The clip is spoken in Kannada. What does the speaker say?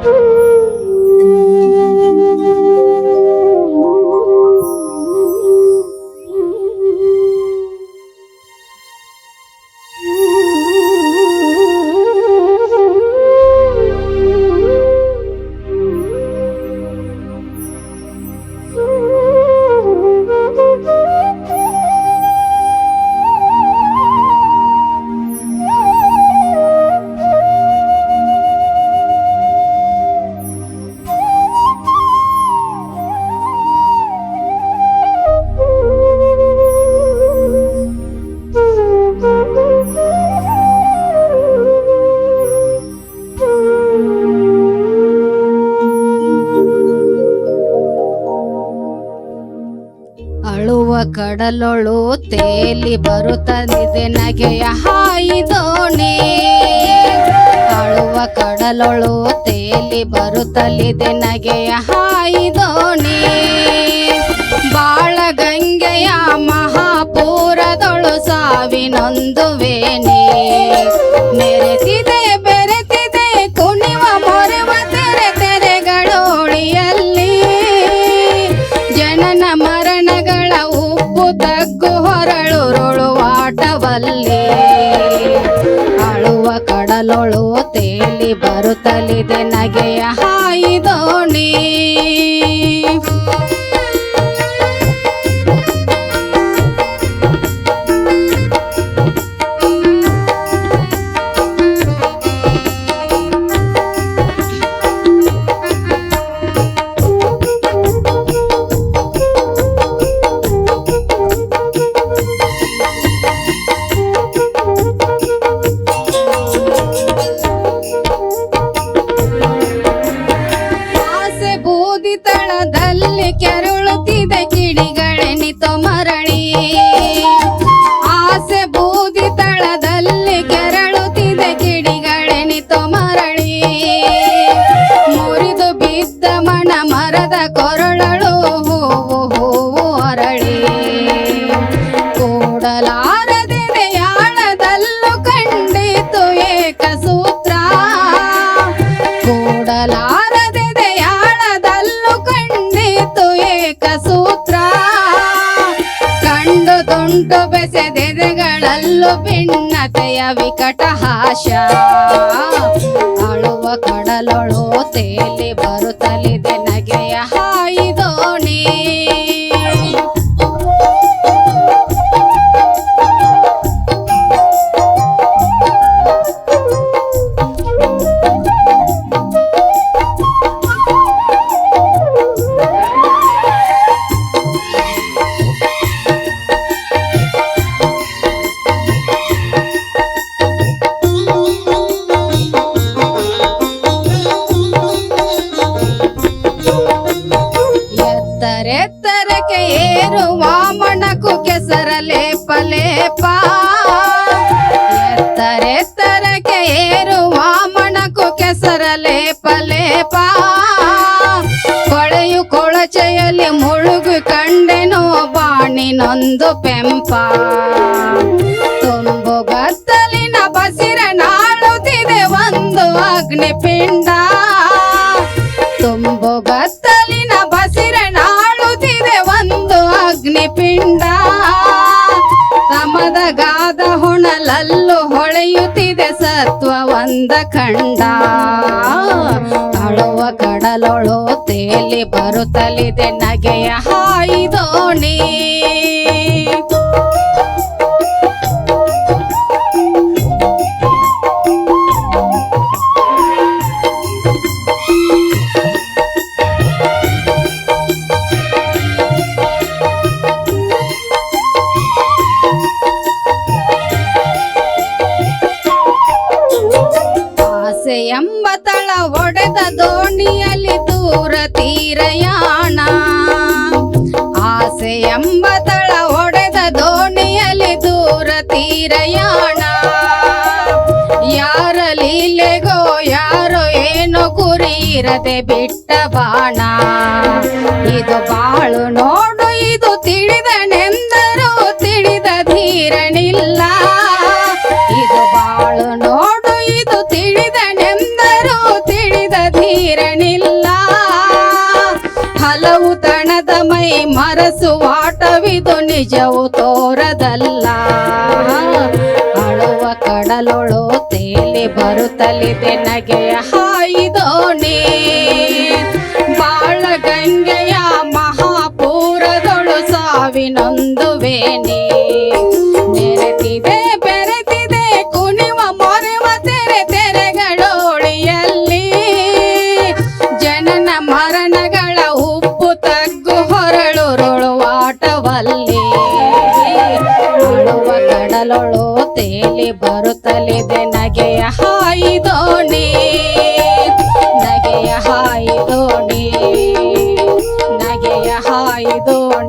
ಅಳುವ ಕಡಲೊಳು ತೇಲಿ ಬರುತ್ತಲಿದೆ, ನಗೆಯ ಹಾಯಿ ದೋಣಿ. ಅಳುವ ಕಡಲೊಳು ತೇಲಿ ಬರುತ್ತಲಿದೆ, ನಗೆಯ ಹಾಯಿ ದೋಣಿ. ಬಾಳ ಗಂಗೆಯ ಕಡಲೊಳು ತೇಲಿ ಬರುತ್ತಲಿದೆ ನಗೆಯ ಹಾಯಿ ತಳದಲ್ಲಿ ತುಂಟು ಬೆಸೆದೆದೆಗಳಲ್ಲೂ ಭಿನ್ನತೆಯ ವಿಕಟ ಹಾಶ. ಅಳುವ ಕಡಲೊಳು ತೇಲಿ ಬರುತ್ತಲಿದೆ ನಗೆಯ ಹಾಯಿ ಕೆಸರ ಲೇಪ ಲೇಪ ಎತ್ತರೆತ್ತರಕ್ಕೆ ಏರುವ ಮಣಕು ಕೆಸರ ಲೇಪ ಲೇಪ ಕೊಳೆಯು ಕೊಳಚೆಯಲ್ಲಿ ಮುಳುಗು ಕಂಡೆನು ಬಾಣಿನೊಂದು ಪೆಂಪ. ತುಂಬು ಗತ್ತಲಿನ ಬಸಿರ ನಾಳುತ್ತಿದೆ ಒಂದು ಅಗ್ನಿಪಿಂಡ. ತುಂಬು ಗತ್ತಲಿನ ಬಸಿರ ನಾಳುತ್ತಿದೆ ಒಂದು ಅಗ್ನಿಪಿಂಡ. ಹೊಳೆಯುತ್ತಿದೆ ಸತ್ವ ಒಂದ ಖಂಡ ಅಳುವ ಕಡಲೊಳು ತೇಲಿ ಬರುತ್ತಲಿದೆ ನಗೆಯ ಹಾಯಿ ಒಡೆದ ದೋಣಿಯಲ್ಲಿ ದೂರ ತೀರಯಾಣ. ಆಸೆ ಎಂಬ ತಳ ಒಡೆದ ದೋಣಿಯಲ್ಲಿ ದೂರ ತೀರಯಾಣ. ಯಾರ ಲೀಲೆಗೋ ಯಾರೋ ಏನೋ ಗುರಿ ಇರದೆ ಬಿಟ್ಟ ಬಾಣ. ಇದು ಬಾಳು ನೋಡು ತಣದ ಮೈ ಮರಸುವಾಟವಿದು ನಿಜವು ತೋರದಲ್ಲ. ಅಳುವ ಕಡಲೊಳು ತೇಲಿ ಬರುತ್ತಲಿದೆ ನಗೆಯ ಹಾಯಿದೋಣಿ ಬಾಳ ಗಂಗೆಯ ಮಹಾಪೂರದೊಳು ಸಾವಿನೊಂದು ಕಡಲೊಳು ತೇಲಿ ಬರುತ್ತಲಿದೆ ನಗೆಯ ಹಾಯಿದೋಣಿ ನಗೆಯ ಹಾಯಿದೋಣಿ ನಗೆಯ ಹಾಯಿದೋಣಿ